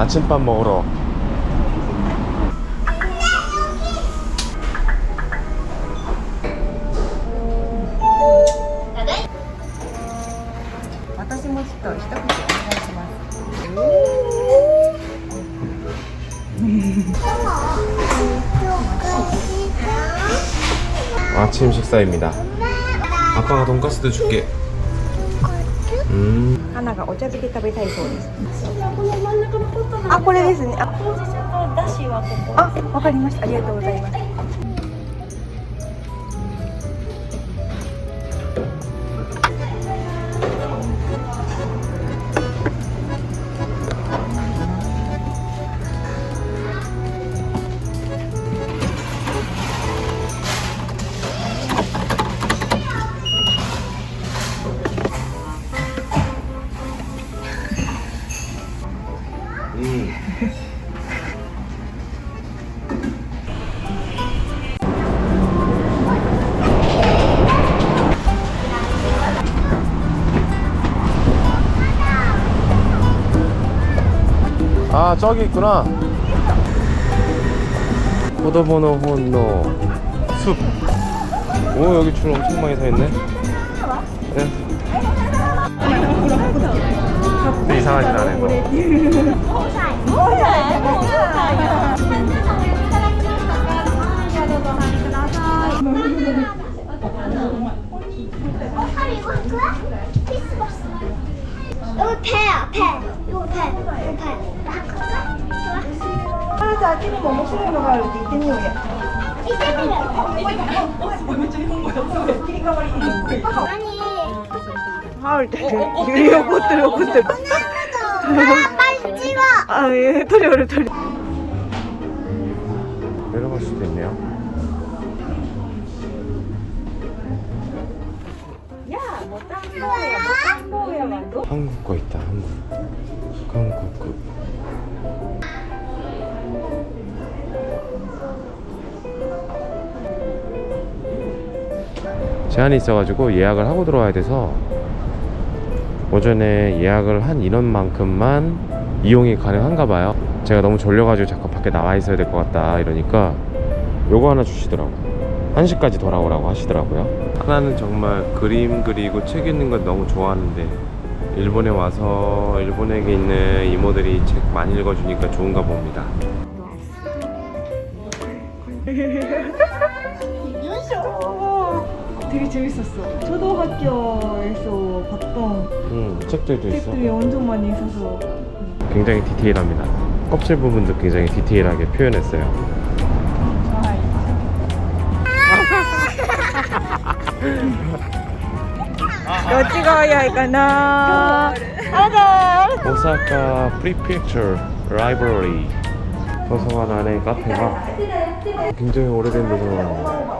아침밥 먹으러. 아침 식사입니다. 아빠가 돈가스도 줄게. 花がお茶漬け食べたいそうです。あ、これですね。あ、あ、わかりました。ありがとうございます。 저기 있구나. 코도보노 혼노 숲오 여기 줄 엄청 많이 서 있네. 네. 이상하진 않아요 이거. 어, 배야 배. 이거 배 이거 배. たじゃあ秋にも面白いのがあるって言ってみようや。行ってみる。あ、もう一個、あすごい、めっちゃ日本語や。そう、切り替わり。ハウルで、揺り怒ってる怒ってる。こんなこと。あ、パンチは。あ、え、取り取り取り。 제한이 있어가지고 예약을 하고 들어와야 돼서 오전에 예약을 한 인원만큼만 이용이 가능한가 봐요. 제가 너무 졸려가지고 자꾸 밖에 나와 있어야 될 것 같다 이러니까 요거 하나 주시더라고. 1시까지 돌아오라고 하시더라고요. 하나는 정말 그림 그리고 책 읽는 걸 너무 좋아하는데 일본에 와서 일본에 있는 이모들이 책 많이 읽어주니까 좋은가 봅니다 되게 재밌었어. 초등학교에서 봤던 음 책들도 있어 책들이 엄청 많이 있어서 굉장히 디테일합니다 껍질 부분도 굉장히 디테일하게 표현했어요 너 찍어야 할까나? 알아. 오사카 프리픽처 라이브러리 도서관 안에 카페가 굉장히 오래된 도서관이에요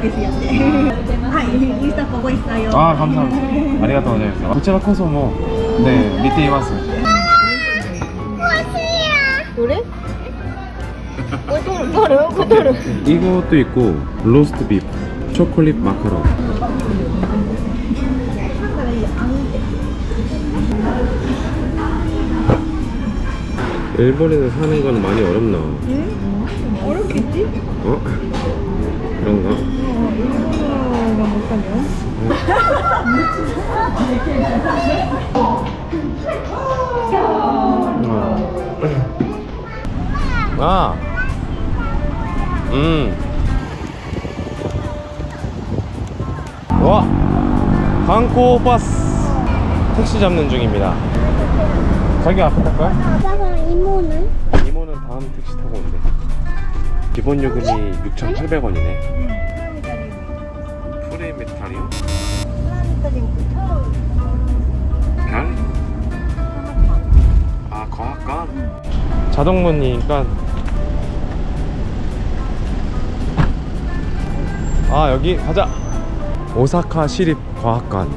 ですよねはいインスタ보고 있어요 아 감사합니다 아리가또 고자이마스こちらこそも네 밑에 이마스 노래? 뭐를 뭐를 이것도 있고 로스트 비프 초콜릿 마카롱 일본에서 사는 건 많이 어렵나? 어렵겠지? 어? 아, 음, 와, 강코 버스 택시 잡는 중입니다. 자기 앞에 탈까요? 아빠가 이모는? 이모는 다음 택시 타고 온대. 기본 요금이 6,800원이네. 프레메타리오? 별? 아, 과학관? 자동문이니까 아 여기 가자. 오사카 시립과학관.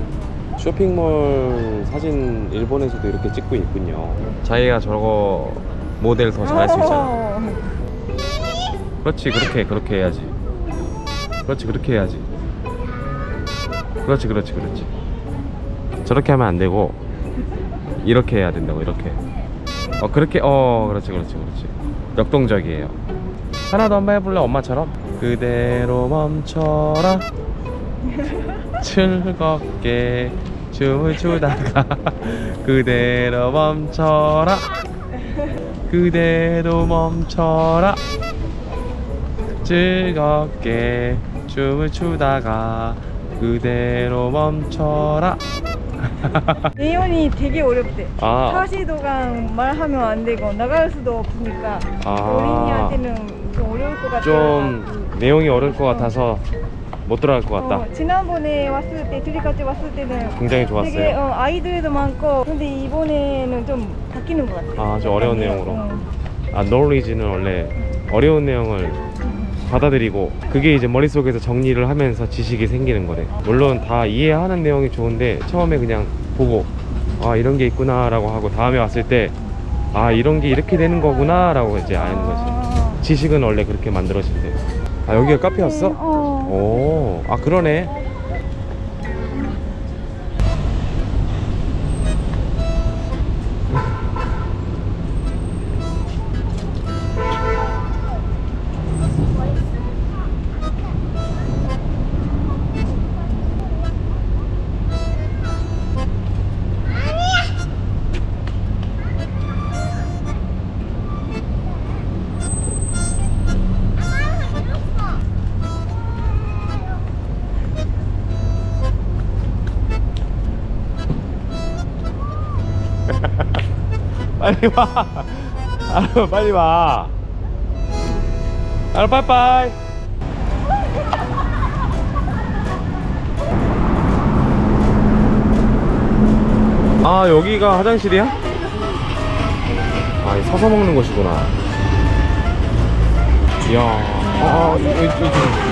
쇼핑몰 사진 일본에서도 이렇게 찍고 있군요. 자기가 저거 모델 더 잘할 수 있잖아. 그렇지 그렇게 그렇게 해야지. 그렇지 그렇게 해야지. 그렇지 그렇지 그렇지. 저렇게 하면 안 되고 이렇게 해야 된다고 이렇게. 어 그렇게 어 그렇지 그렇지 그렇지. 역동적이에요. 하나도 한번 해볼래 엄마처럼 그대로 멈춰라 즐겁게 춤을 추다가 그대로 멈춰라 그대로 멈춰라 즐겁게 춤을 추다가 그대로 멈춰라 예언이 되게 어렵대. 아. 사시 도간 말하면 안 되고 나갈 수도 없으니까 아. 어린이한테는 좀 어려울 것 같아. 좀 내용이 어려울 것 같아서 못 들어갈 것 같다 어, 지난번에 왔을 때 둘이 같이 왔을 때는 굉장히 좋았어요 어, 아이들도 많고 근데 이번에는 좀 바뀌는 것 같아. 아, 좀 어려운 내용으로. 어. 아, 노리지는 원래 어려운 내용을 받아들이고 그게 이제 머릿속에서 정리를 하면서 지식이 생기는 거래. 물론 다 이해하는 내용이 좋은데 처음에 그냥 보고 아, 이런 게 있구나 라고 하고 다음에 왔을 때 아, 이런 게 이렇게 되는 거구나 라고 이제 아는 거지. 아. 지식은 원래 그렇게 만들어진대. 아, 여기가 카페였어? 어. 오, 아, 그러네. 빨리 와. 알아, 빨리 와. 알아, 빠이빠이. 아, 여기가 화장실이야? 아, 이 서서 먹는 곳이구나. 이야. 아, 아, 여기, 여기, 여기.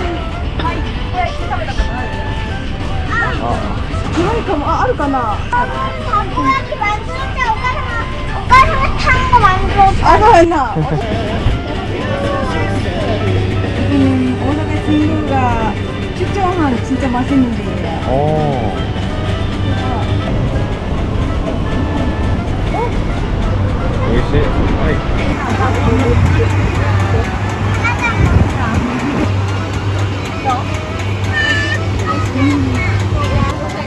아, 広いかもああるかな 아 그랬나 여기는 오사카 친구가 추천한 진짜 맛있는 데예요 어. 여기시, 아이.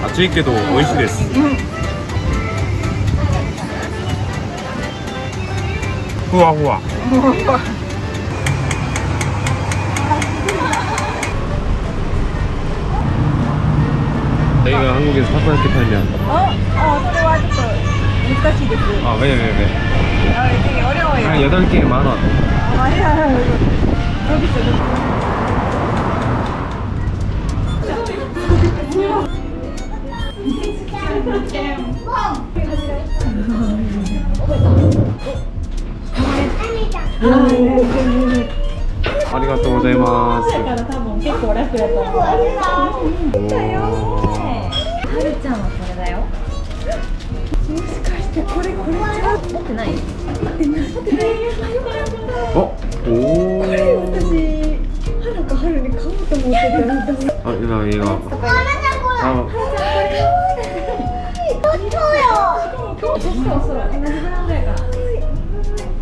아츠이케도 오이시 데스. 후아 후아. 저희가 한국에서 타코야키 팔면 ああそれはちょっと難しいです 아 왜 왜 왜? あ되게 어려워요 한 8개 만 원. 아, 아니야 여기 있어 여기 ありがとうございます。だから多分結構楽だと思う。はるちゃんはこれだよ。もしかしてこれこれ？持ってない。持ってない。あ、おお。これ私はるかに買おうと思ってた。あ、はるちゃんこれ。うよ。そそ同じいかな。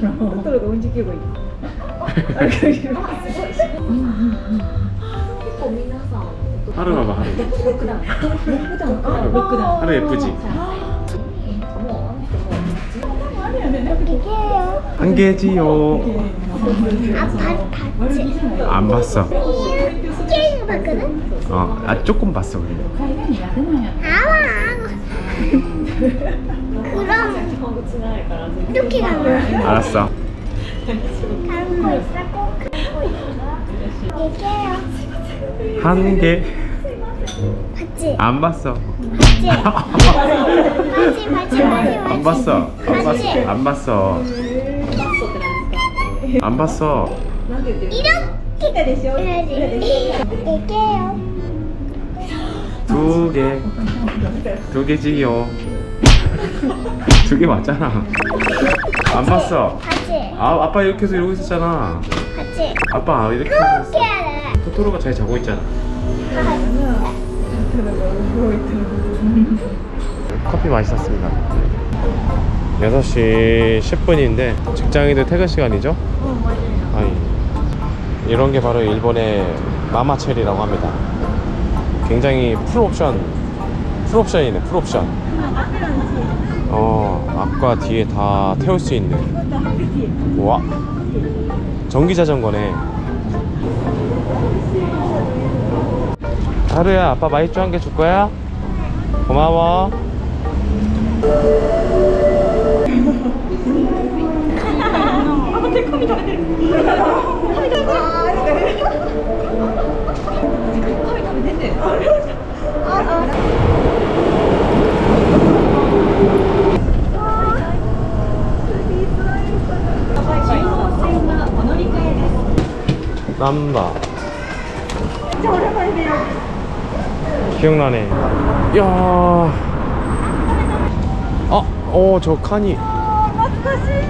속도를 움직이고 있고. 하루 봐봐 하루 하루 예쁘지? 한 개지요 안 봤어 게임 봤거든? 어, 아 조금 봤어 우리 아, 그래. 알아. 그럼 이렇게 가면 알았어. 가는 거 있어? 꼭 그거 있어? 얘기해요. 한 개. 봤지? 안 봤어. 봤지? 봤지? 봤지? 봤지? 안 봤어. 안 봤어. 안 봤어. 안 봤어. 이렇게 해야지. 얘기해요. 두 개. 두 개지요. 두 개 맞잖아. 안 봤어. 봤지? 아, 아빠 이렇게 해서 이러고 있었잖아. 봤지? 아빠 이렇게 해서 했어. 이렇게 해야 돼. 토토로가 잘 자고 있잖아. 커피 맛있었습니다. 6시 10분인데 직장인들 퇴근 시간이죠? 어 맞아요 아이, 이런 게 바로 일본의 마마첼이라고 합니다. 굉장히 풀옵션, 풀옵션이네, 풀옵션. 어, 앞과 뒤에 다 태울 수 있는. 와, 전기 자전거네. 하루야, 아빠 마이쮸 한 개 줄 거야? 고마워. 남바. 진짜 오랜만이 쌈바. 기억나네. 이야. 아어저 어, 칸이.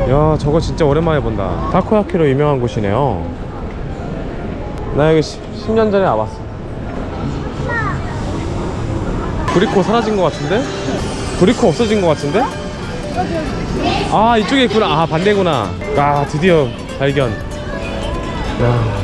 야 저거 진짜 오랜만에 본다. 타코야키로 유명한 곳이네요. 나 여기 10, 년 전에 와봤어. 브리코 사라진 것 같은데? 브리코 없어진 것 같은데? 아 이쪽에 있구나. 아 반대구나. 아 드디어 발견. 야.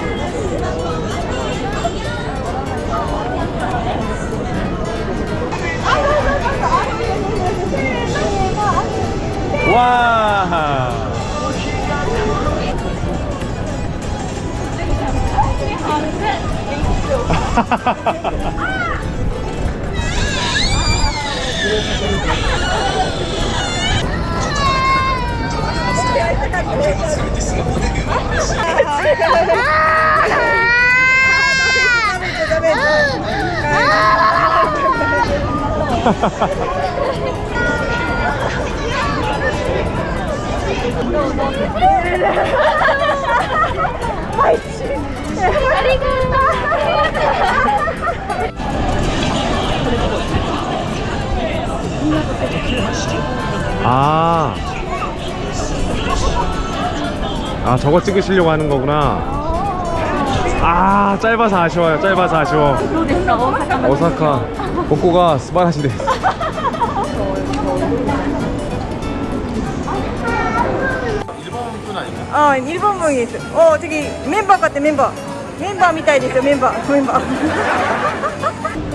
わー。ハハハハ 아. 아, 저거 찍으시려고 하는 거구나. 아, 짧아서 아쉬워요. 짧아서 아쉬워. 오사카. 복고가 스바라시 데스. あ、日本分です。お、次メンバー買ってメンバー。メンバーみたいですよ、メンバー、メンバー。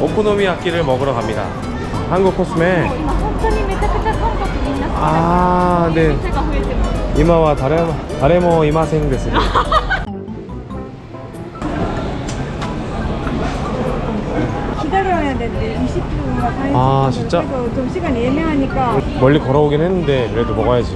오코노미야끼를 먹으러 갑니다. 한국 코스메. 本当にめちゃくちゃ韓国みんな 아, 네. 店が増えてます 이마와 다레모, 다레모 이마생 데스. 기다려야 되는데 20분가 다 아, 진짜? 그래서 좀 시간이 애매하니까. 멀리 걸어오긴 했는데 그래도 먹어야지.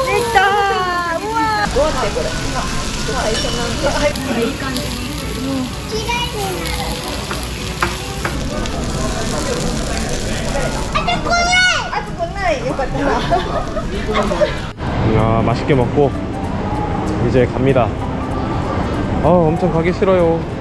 그래? 아 맛있게 먹고 이제 갑니다 아 엄청 가기 싫어요